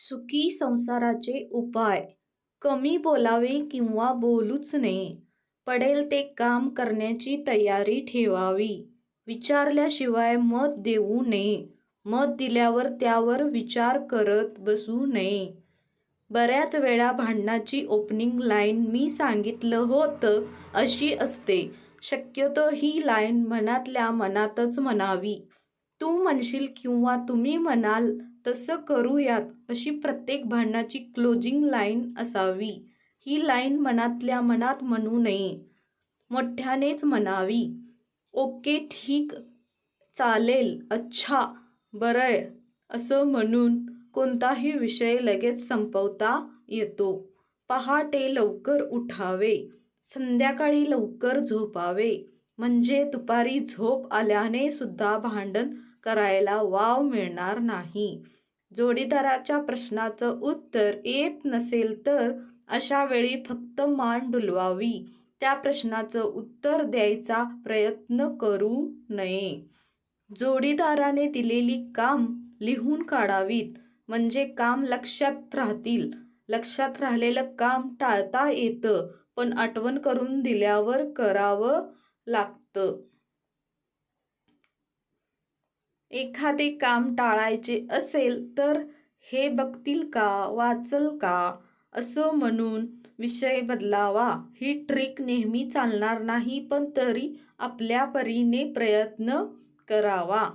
सुखी संसाराचे उपाय. कमी बोलावे किंवा बोलूच नये. पडेल ते काम करण्याची तयारी ठेवावी. विचारल्याशिवाय मत देऊ नये. मत दिल्यावर त्यावर विचार करत बसू नये. बऱ्याच वेळा भांडणाची ओपनिंग लाईन मी सांगितलं होतं अशी असते. शक्यतो ही लाईन मनातल्या मनातच म्हणावी. तू म्हणशील किंवा तुम्ही म्हणाल तसं करूयात अशी प्रत्येक भांडणाची क्लोजिंग लाईन असावी. ही लाईन मनातल्या मनात म्हणू नये. मोठ्यानेच म्हणावी. ओके ठीक चालेल अच्छा बरंय असं म्हणून कोणताही विषय लगेच संपवता येतो. पहाटे लवकर उठावे. संध्याकाळी लवकर झोपावे. म्हणजे दुपारी झोप आल्याने सुद्धा भांडण करायला वाव मिळणार नाही. जोडीदाराच्या प्रश्नाचं उत्तर येत नसेल तर अशा वेळी फक्त मान डुलवावी. त्या प्रश्नाचं उत्तर द्यायचा प्रयत्न करू नये. जोडीदाराने दिलेली काम लिहून काढावीत म्हणजे काम लक्षात राहतील. लक्षात राहिलेलं काम टाळता येतं पण आठवण करून दिल्यावर करावं लागतं. एखादे काम टाळायचे असेल तर हे बघतील का वाचल का? असं म्हणून विषय बदलावा. ही ट्रिक नेहमी चालणार नाही पण तरी आपल्या परीने प्रयत्न करावा.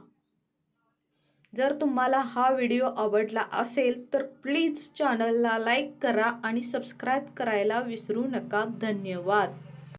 जर तुम्हाला हा व्हिडिओ आवडला असेल तर प्लीज चॅनलला लाईक करा आणि सबस्क्राईब करायला विसरू नका. धन्यवाद.